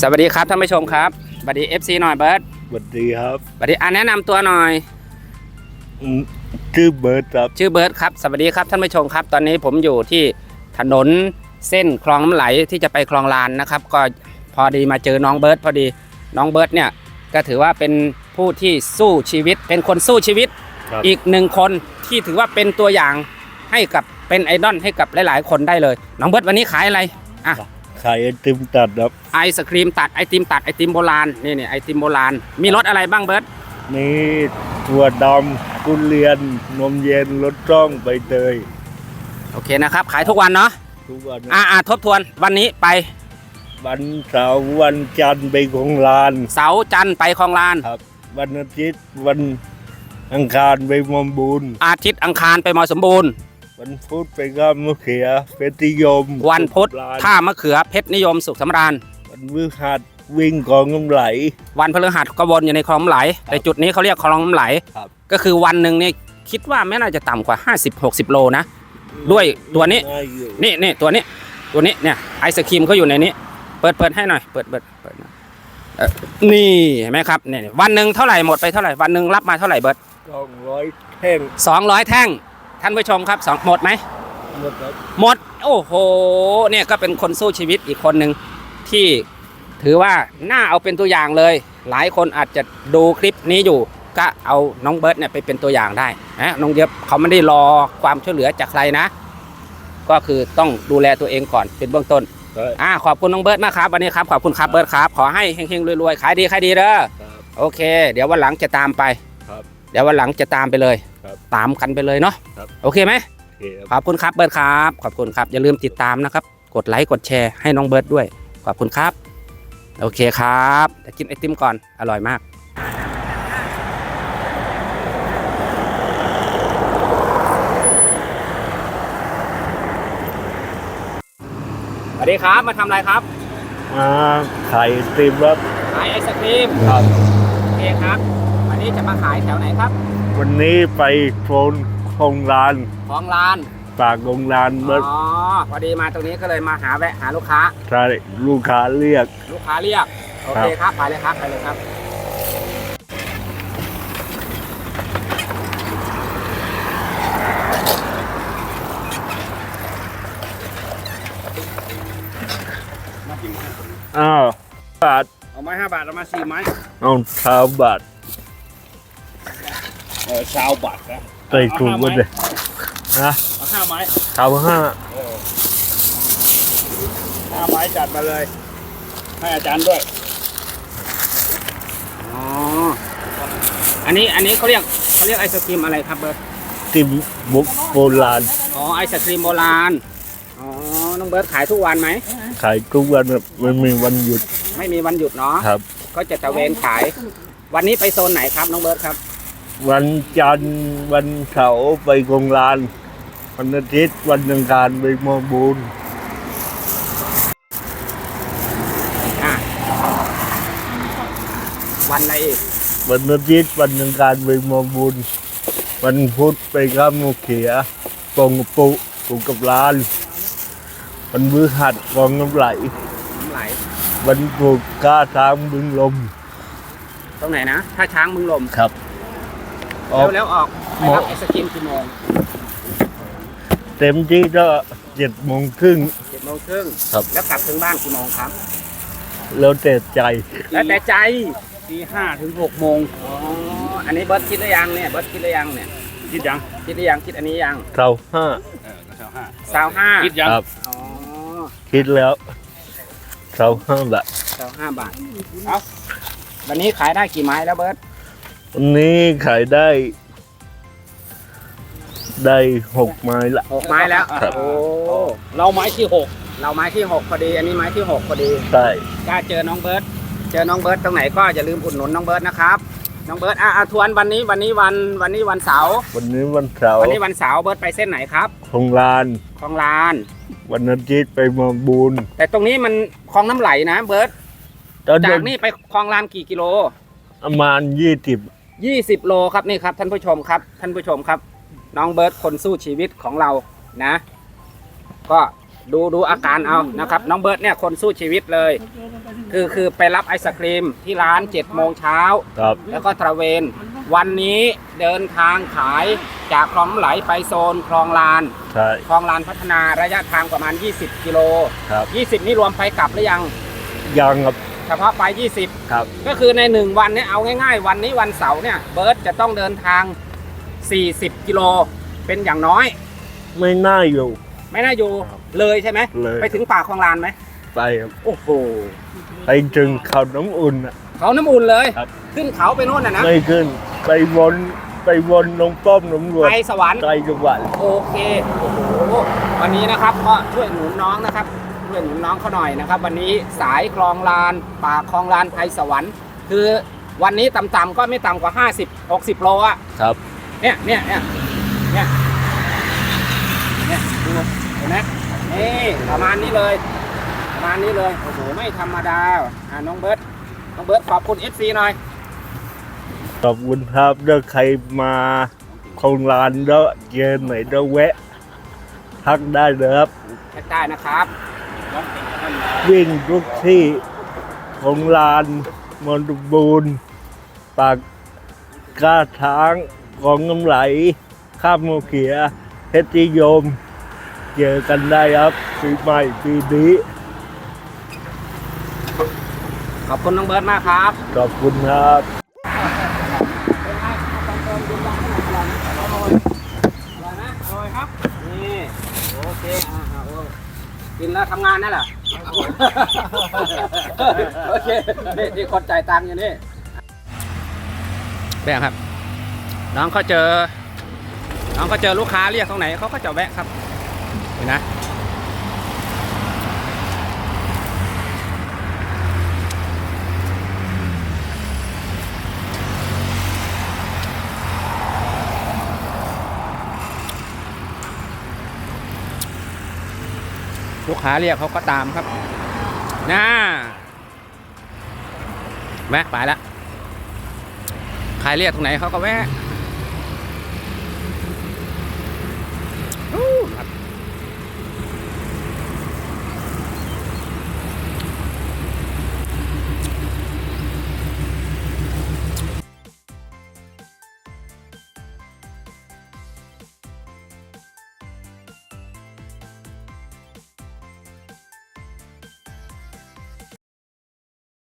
สวัสดีครับท่านผู้ชมครับสวัสดี FC หน่อยเบิร์ตสวัสดีครับสวัสดีอะแนะนำตัวหน่อย อืมชื่อเบิร์ตครับ ชื่อเบิร์ตครับสวัสดีครับท่านผู้ชมครับ ตอนนี้ผมอยู่ที่ถนนเส้นคลองน้ำไหลที่จะไปคลองลานนะครับ ก็พอดีมาเจอน้องเบิร์ตพอดีน้องเบิร์ตเนี่ยก็ถือว่าเป็นผู้ที่สู้ชีวิต เป็นคนสู้ชีวิต ครับ อีกหนึ่งคนที่ถือว่าเป็นตัวอย่างให้กับเป็นไอดอลให้กับหลาย ๆ คนได้เลย น้องเบิร์ตวันนี้ขายอะไรอะ ขายไอติมตัดครับ ไอศครีมตัดไอติมตัดไอติมโบราณนี่นี่ไอติมโบราณ มีรสอะไรบ้างเบิร์ตมีถั่วดำกุเรียน นมเย็นรสจ้องใบเตยโอเคนะครับ ขายทุกวันเนาะทุกวันอ่าอ่าทบทวนวันนี้ไปวันเสาร์วันจันทร์ไปของลานเสาร์จันทร์ไปคลองลาน ครับ วันอาทิตย์วันอังคารไปมอมบูนอาทิตย์อังคารไปมอสมบูรณ์ วันพุธไปข้ามมะเขือเพชรนิยมวันพุธลานท่ามะเขือเพชรนิยมสุขสำราญ วันพฤหัสวิ่งของกำไหล วันพฤหัสก็วนอยู่ในคลองน้ำไหล แต่จุดนี้เขาเรียกคลองน้ำไหล ครับก็คือวันหนึ่งนี่คิดว่าไม่น่าจะต่ำกว่า 50-60 โลนะ ด้วยตัวนี้าอยู่นี่นี่ตัวนี้ ตัวนี้เนี่ยไอศครีมเขาอยู่ในนี้ เปิดเปิดให้หน่อย เปิดเปิดเปิดหน่อยเอ่อนี่เห็นไหมครับเนี่ยวันหนึ่งเท่าไหร่หมดไปเท่าไหร่วันหนึ่งรับมาเท่าไหร่เบิร์ตสองร้อยแท่งสองร้อยแท่ง ท่านผู้ชมครับสองหมดไหมหมดครับหมด โอ้โห เนี่ยก็เป็นคนสู้ชีวิตอีกคนหนึ่งที่ถือว่าน่าเอาเป็นตัวอย่างเลย หลายคนอาจจะดูคลิปนี้อยู่ ก็เอาน้องเบิร์ตเนี่ยไปเป็นตัวอย่างได้นะน้องเย็บเขาไม่ได้รอความช่วยเหลือจากใครนะ ก็คือต้องดูแลตัวเองก่อนเป็นเบื้องต้นใช่อ่าขอบคุณน้องเบิร์ตมากครับวันนี้ครับขอบคุณครับเบิร์ตครับ ขอให้เฮงๆรวยๆขายดีขายดีเด้อครับโอเค เดี๋ยววันหลังจะตามไปครับ เดี๋ยววันหลังจะตามไปเลย ครับตามกันไปเลยเนาะครับ โอเคไหม โอเคครับ ขอบคุณครับเบิร์ดครับ ขอบคุณครับอย่าลืมติดตามนะครับ กดไลค์กดแชร์ให้น้องเบิร์ดด้วย ขอบคุณครับ โอเคครับแต่กินไอติมก่อนอร่อยมาก สวัสดีครับมาทำอะไรครับมาขายไอติมครับขายไอศครีมครับโอเคครับวั นนี้จะมาขายแถวไหนครับวันนี้ไปโฟนคงร้านของลานปากคงร้านอ๋เมื่ออพอดีมาตรงนี้ก็เลยมาหาแวะหาลูกค้าใช่ลูกค้าเรียก ลูกค้าเรียกโอเคครับไปเลยครับไปเลยครับอ้าวบาทเอาไม้ห้าบาทเอามาสี่ไม้เอาเท้าบาท เออชาวบาทนะใส่ถุงก็ได้นะเอาห้าไม้เท้าห้าห้าไม้จัดมาเลย ให้อาจารย์ด้วยอ๋ออันนี้อันนี้เขาเรียกเขาเรียกไอศครีมอะไรครับเบิร์ตติมบุกโบราณอ๋อไอศครีมโบราณอ๋อน้องเบิร์ตขายทุกวันไหมขายทุกวันครับไม่มีวันหยุดไม่มีวันหยุดเนาะครับ ก็จะตะเวนขาย วันนี้ไปโซนไหนครับน้องเบิร์ตครับ วันจันทร์วันเสาร์ไปคงร้าน วันอาทิตย์วันอังคารไปมอบูนอะวันอะไรอีกวันอาทิตย์วันอังคารไปมอบูนวันพุธไปข้ามมะเขียปงปุปุกับร้าน วันพฤหัสกองน้ำไหล น้ำไหล วันพุธกล้าทางบึงลม ตรงไหนนะ ถ้าช้างมึงลม ครับ ออแล้กวแล้วออกไปรับไอศครีมกี่โมงเต็มที่ก็เจ็ดโมงครึ่ง เจ็ดโมงครึ่งครับ แล้วกลับถึงบ้านกี่โมงครับ แล้วแต่ใจ แล้วแต่ใจตีห้าถึงหกโมงอ๋ออันนี้เบิร์ตคิดหรือยังเนี่ยเบิร์ตคิดหรือยังเนี่ยคิดยังคิดหรือยังคิดอันนี้ยังเราห้าเออก็เช้าห้าสาวห้าคิดยังครับ อ๋อคิดแล้วเราห้าบาทสาวห้าบาทเอาวันนี้ขายได้กี่ไม้แล้วเบิร์ตวั นนี้ขายได้ ได้หกไม้ละ หกไม้แล้วครับ โอ้เราไม้ที่หกเราไม้ที่หกพอดี อันนี้ไม้ที่หกพอดีใช่กล้าเจอน้องเบิร์ตเจอน้องเบิร์ตตรงไหนก็อย่าลืมอุดหนุนน้องเบิร์ตนะครับน้องเบิร์ตอะอะทวนวันนี้วันนี้วันวันนี้วันเสาร์วันนี้วันเสาร์วันนี้วันเสาร์เบิร์ตไปเส้นไหนครับคงลาน คลองลาน วันอาทิตย์ไปมาบูนแต่ตรงนี้มันคลองน้ำไหลนะเบิร์ตตอนจากนี่ไปคลองลานกี่กิโล ประมาณยี่สิบ 20 โลครับนี่ครับท่านผู้ชมครับ ท่านผู้ชมครับ น้องเบิร์ตคนสู้ชีวิตของเรานะ ก็ดูดูอาการเอานะครับ น้องเบิร์ตเนี่ยคนสู้ชีวิตเลย คือคือไปรับไอศครีมที่ร้าน7จ็ดโมงเช้าครับแล้วก็ตระเวน วันนี้เดินทางขายจากคลองน้ำไหลไปโซนคลองลานใช่คลองลานพัฒนาระยะทางประมาณ 20 กิโล ครับ 20 นี่รวมไปกลับหรือยังยังครับ เฉพาะไป20 ครับ ก็คือใน 1 วันเนี่ยเอาง่ายๆ วันนี้วันเสาร์เนี่ยเบิร์ตจะต้องเดินทาง 40 กิโลเป็นอย่างน้อย ไม่น่าอยู่ ไม่น่าอยู่ครับเลยใช่ไหมเลย ไปถึงป่าคลองลานไหมไปครับโอ้โหไปถึงเขาน้ำอุ่นอะ เขาน้ำอุ่นเลย ครับ ขึ้นเขาไปโน่นน่ะนะไม่ขึ้น ไปวนไปวนลงป้อมตำรวจไปสวรรค์ ไกลจังหวัด โอเค โอ้โห วันนี้นะครับก็ช่วยหนุนน้องนะครับ ช่วยหนุนน้องเขาหน่อยนะครับ วันนี้สายคลองลานป่าคลองลานไทยสวรรค์ คือวันนี้ต่ำๆก็ไม่ต่ำกว่า 50 60 โลอะครับ เนี่ยเนี่ยเนี่ยเนี่ยเนี่ยดูเห็นไหมนี่ประมาณนี้เลยประมาณนี้เลยโอ้โหไม่ธรรมดาอ่าน้องเบิร์ตน้องเบิร์ตขอบคุณ FC หน่อยขอบคุณครับถ้าใครมาโครงลานแล้วเจอไหนแล้วแวะทักได้เลยครับแท็กได้นะครับ วิ่งทุกที่ของลานมอนตบูรณ์ปากกาช้างของน้ำไหล ข้ามโมเขียเพชรนิยม เจอกันได้ครับปีใหม่ปีนี้ขอบคุณน้องเบิร์ตมากครับ ขอบคุณครับเป็นไงเอาตอนเติมดูยังให้หน่อยอร่อยอร่อยนะอร่อยครับ นี่ โอเคอ่าอ่าโอ้กินแล้วทำงานนั่นแหละ โอเคนี่นี่คนจ่ายตังค์อยู่นี่แบงครับ น้องเขาเจอ น้องเขาเจอลูกค้าเรียกตรงไหนเขาก็จะแวะครับเห็นนะ ลูกค้าเรียกเขาก็ตามครับน่าแวะไปแล้วใครเรียกตรงไหนเขาก็แวะ